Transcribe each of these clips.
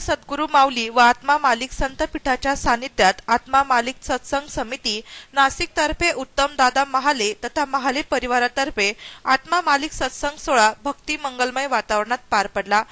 सद्गुरू माऊली व आत्मा मालिक संतपीठाच्या सानिध्यात आत्मा मालिक सत्संग समिती नाशिक तर्फे उत्तम दादा महाले तथा महाले परिवारातर्फे आत्मा मालिक सत्संग सोहळा भक्ती मंगलमय वातावरणात पार पडला.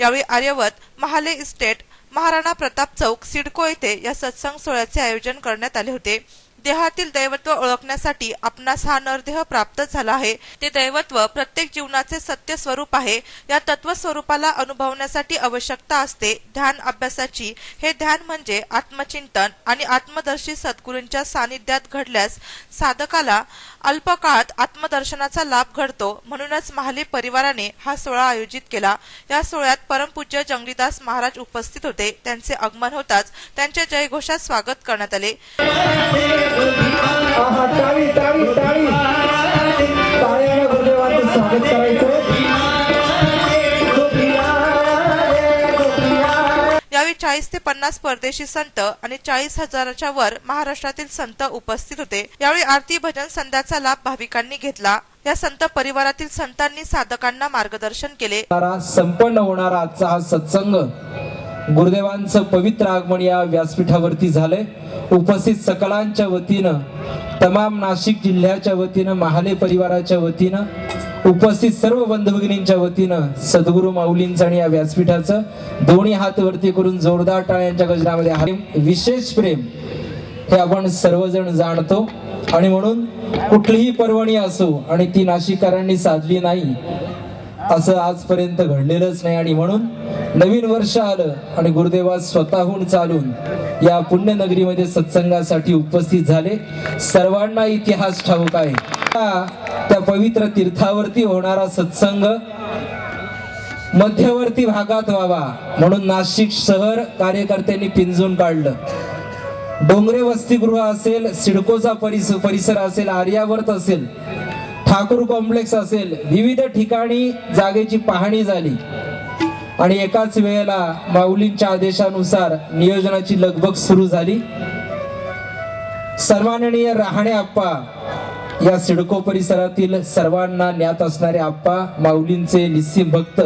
यावेळी आर्यवत महाले इस्टेट महाराणा प्रताप चौक सिडको येथे या सत्संग सोहळ्याचे आयोजन करण्यात आले होते. देहातील दैवत्व ओळखण्यासाठी आपणास हा नरदेह प्राप्त झाला आहे. ते दैवत्व प्रत्येक जीवनाचे सत्य स्वरूप आहे. या तत्व स्वरूपाला अनुभवण्यासाठी आवश्यकता असते. ध्यान अभ्यासाची हे ध्यान म्हणजे आत्मचिंतन आणि आत्मदर्शी सद्गुरूंच्या सानिध्यात घडल्यास साधकाला अल्प काळात आत्मदर्शनाचा लाभ घडतो. म्हणूनच महाले परिवाराने हा सोहळा आयोजित केला. या सोहळ्यात परमपूज्य जंगलीदास महाराज उपस्थित होते. त्यांचे आगमन होताच त्यांच्या जयघोषात स्वागत करण्यात आले. टाळी टाळी टाळी. टाळ्याने गुरुदेवांचं स्वागत करायचं. यावेळी चाळीस ते पन्नास परदेशी संत आणि चाळीस हजाराच्या वर महाराष्ट्रातील संत उपस्थित होते. यावेळी आरती भजन संध्याचा लाभ भाविकांनी घेतला. या संत परिवारातील संतांनी साधकांना मार्गदर्शन केले. संपन्न होणारा आजचा हा सत्संग गुरुदेवांचं पवित्र आगमन या व्यासपीठावरती झालंय. उपस्थित सकलांच्या वतीनं तमाम नाशिक जिल्ह्याच्या वतीनं महाले परिवाराच्या वतीनं उपस्थित सर्व बंधुभगिनींच्या वतीनं सद्गुरू माऊलींचं आणि या व्यासपीठाचं दोन्ही हात वरती करून जोरदार टाळ्यांच्या गजरामध्ये हरिम विशेष प्रेम हे आपण सर्वजण जाणतो. आणि म्हणून कुठलीही पर्वणी असो आणि ती नाशिककरांनी साधली नाही असं आजपर्यंत घडलेलंच नाही. आणि म्हणून नवीन वर्ष आलं आणि गुरुदेवा स्वतःहून चालून या पुण्यनगरीमध्ये सत्संगासाठी उपस्थित झाले. सर्वांना इतिहास ठाऊक आहे. त्या- त्या पवित्र तीर्थावरती होणारा सत्संग मध्यवर्ती भागात व्हावा म्हणून नाशिक शहर कार्यकर्त्यांनी पिंजून काढलं. डोंगरे वसतिगृह असेल सिडकोचा परिसर परिसर असेल आर्यावर्त असेल ठाकूर कॉम्प्लेक्स असेल विविध ठिकाणी जागेची पाहणी झाली. आणि एकाच वेळेला माऊलींच्या आदेशानुसार नियोजनाची लगबग सुरू झाली. सर्वांनीय राहणे आप्पा. या सिडको परिसरातील सर्वांना ज्ञात असणारे आप्पा माऊलींचे निस्सिम भक्त.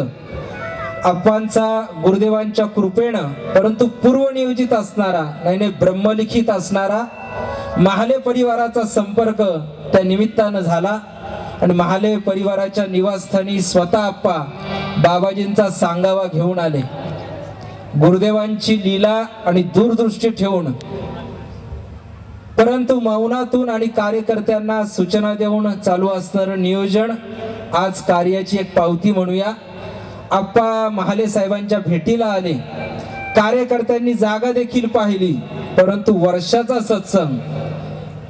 आप्पांचा गुरुदेवांच्या कृपेनं परंतु पूर्वनियोजित असणारा नाही नाही ब्रह्मलिखित असणारा महाले परिवाराचा संपर्क त्या निमित्तानं झाला. आणि महाले परिवाराच्या निवासस्थानी स्वतः आप्पा बाबाजींचा सांगावा घेऊन आले. गुरुदेवांची लीला आणि दूरदृष्टी ठेवून परंतु मौनातून आणि कार्यकर्त्यांना सूचना देऊन चालू असणारं नियोजन आज कार्याची एक पावती म्हणूया. आप्पा महाले साहेबांच्या भेटीला आले. कार्यकर्त्यांनी जागा देखील पाहिली परंतु वर्षाचा सत्संग.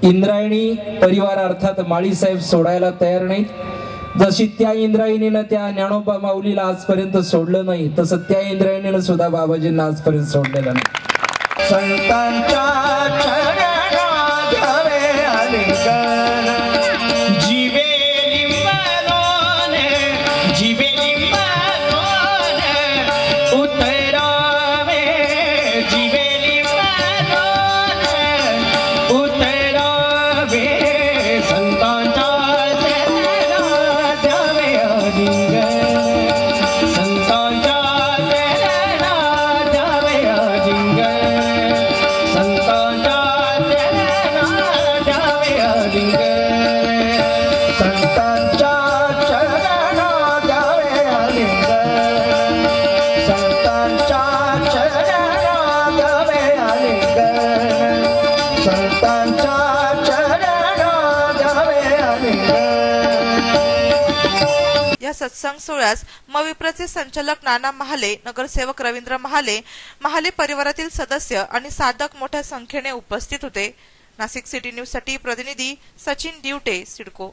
इंद्रायणी परिवार अर्थात माळी साहेब सोडायला तयार नाहीत. जशी त्या इंद्रायणीनं त्या ज्ञानोबा माऊलीला आजपर्यंत सोडलं नाही तसं त्या इंद्रायणीनं सुद्धा बाबाजींना आजपर्यंत सोडलेलं नाही. संतांच्या രാജാവേ രാജാവേ या सत्संग सोहळ्यास मविप्रचे संचालक नाना महाले नगरसेवक रवींद्र महाले महाले परिवारातील सदस्य आणि साधक मोठ्या संख्येने उपस्थित होते. नाशिक सिटी न्यूजसाठी प्रतिनिधी सचिन दिवटे सिडको.